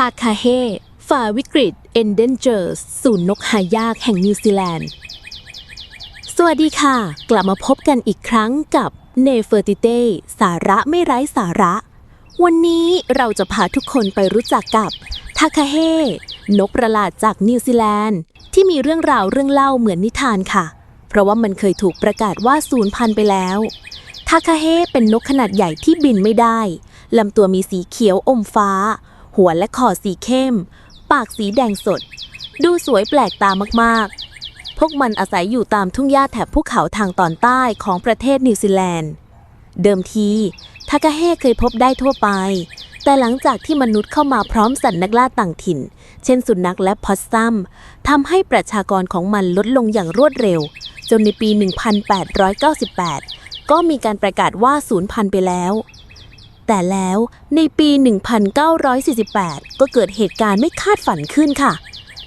ทาคาเฮฝ่าวิกฤต Endangers ศูนย์นกหายากแห่งนิวซีแลนด์ สวัสดีค่ะ กลับมาพบกันอีกครั้งกับเนเฟอร์ติเตสาระไม่ไร้สาระ วันนี้เราจะพาทุกคนไปรู้จักกับทาคาเฮนกประหลาดจากนิวซีแลนด์ ที่มีเรื่องราวเรื่องเล่าเหมือนนิทานค่ะ เพราะว่ามันเคยถูกประกาศว่าสูญพันธุ์ไปแล้วทาคาเฮเป็นนกขนาดใหญ่ที่บินไม่ได้ลำตัวมีสีเขียวอมฟ้า หัวและคอสีเข้ม ปากสีแดงสด ดูสวยแปลกตามากๆ พวกมันอาศัยอยู่ตามทุ่งหญ้าแถบภูเขาทางตอนใต้ของประเทศนิวซีแลนด์ เดิมทีทาคาเฮเคยพบได้ทั่วไป แต่หลังจากที่มนุษย์เข้ามาพร้อมสัตว์นักล่าต่างถิ่น เช่นสุนัขและพอสซัมทำให้ประชากรของมันลดลงอย่างรวดเร็ว จนในปี 1898 ก็มีการประกาศว่าสูญพันธุ์ไปแล้ว แต่แล้วในปี 1948 ก็เกิดเหตุการณ์ไม่คาดฝันขึ้นค่ะ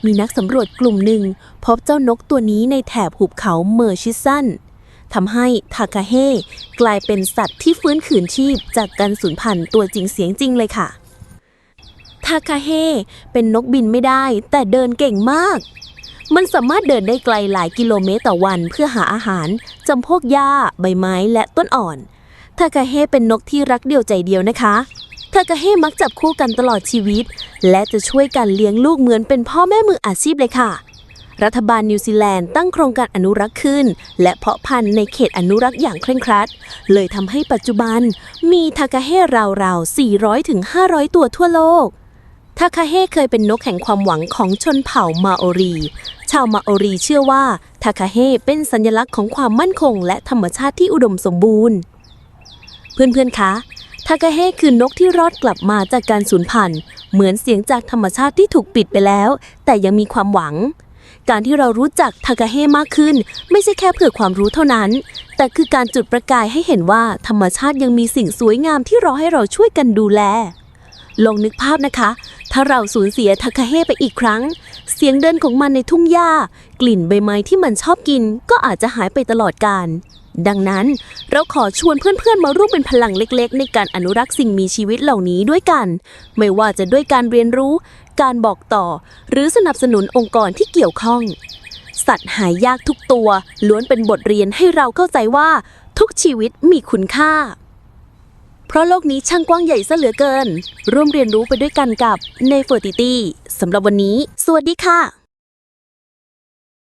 มีนักสำรวจกลุ่มหนึ่ง พบเจ้านกตัวนี้ในแถบหุบเขาเมอร์ชิสันทำให้ทาคาเฮกลายเป็นสัตว์ที่ฟื้นคืนชีพจากการสูญพันธุ์ตัวจริงเสียงจริงเลยค่ะ ทาคาเฮเป็นนกบินไม่ได้แต่เดินเก่งมาก มันสามารถเดินได้ไกลหลายกิโลเมตรต่อวันเพื่อหาอาหารจำพวกหญ้า ใบไม้และต้นอ่อน ทาคาเฮเป็นนกที่รักเดียวใจเดียวนะคะทาคาเฮมักจับคู่กันตลอดชีวิต และจะช่วยกันเลี้ยงลูกเหมือนเป็นพ่อแม่มืออาชีพเลยค่ะ รัฐบาลนิวซีแลนด์ตั้งโครงการอนุรักษ์ขึ้น และเพาะพันธุ์ในเขตอนุรักษ์อย่างเคร่งครัด เลยทำให้ปัจจุบันมีทาคาเฮราวๆ 400ถึง500 ตัวทั่วโลกทาคาเฮเคยเป็นนกแห่งความหวังของชนเผ่ามาโอรี ชาวมาโอรีเชื่อว่าทาคาเฮเป็นสัญลักษณ์ของความมั่นคงและธรรมชาติที่อุดมสมบูรณ์ เพื่อนๆ คะทาคาเฮคือนกที่รอดกลับมาจากการสูญพันธุ์ เหมือนเสียงจากธรรมชาติที่ถูกปิดไปแล้ว แต่ยังมีความหวัง การที่เรารู้จักทาคาเฮมากขึ้น ไม่ใช่แค่เพื่อความรู้เท่านั้น แต่คือการจุดประกายให้เห็นว่าธรรมชาติยังมีสิ่งสวยงามที่รอให้เราช่วยกันดูแล ลองนึกภาพนะคะ ถ้าเราสูญเสียทาคาเฮไปอีกครั้ง เสียงเดินของมันในทุ่งหญ้า กลิ่นใบไม้ที่มันชอบกิน ก็อาจจะหายไปตลอดกาล ดังนั้นเราขอชวนเพื่อนๆมาร่วมเป็นพลังเล็กๆ ในการอนุรักษ์สิ่งมีชีวิตเหล่านี้ด้วยกัน ไม่ว่าจะด้วยการเรียนรู้ การบอกต่อ หรือสนับสนุนองค์กรที่เกี่ยวข้อง สัตว์หายากทุกตัว ล้วนเป็นบทเรียนให้เราเข้าใจว่า ทุกชีวิตมีคุณค่า เพราะโลกนี้ช่างกว้างใหญ่ซะเหลือเกิน ร่วมเรียนรู้ไปด้วยกันกับ n e f e r t i t y สำหรับวันนี้ สวัสดีค่ะ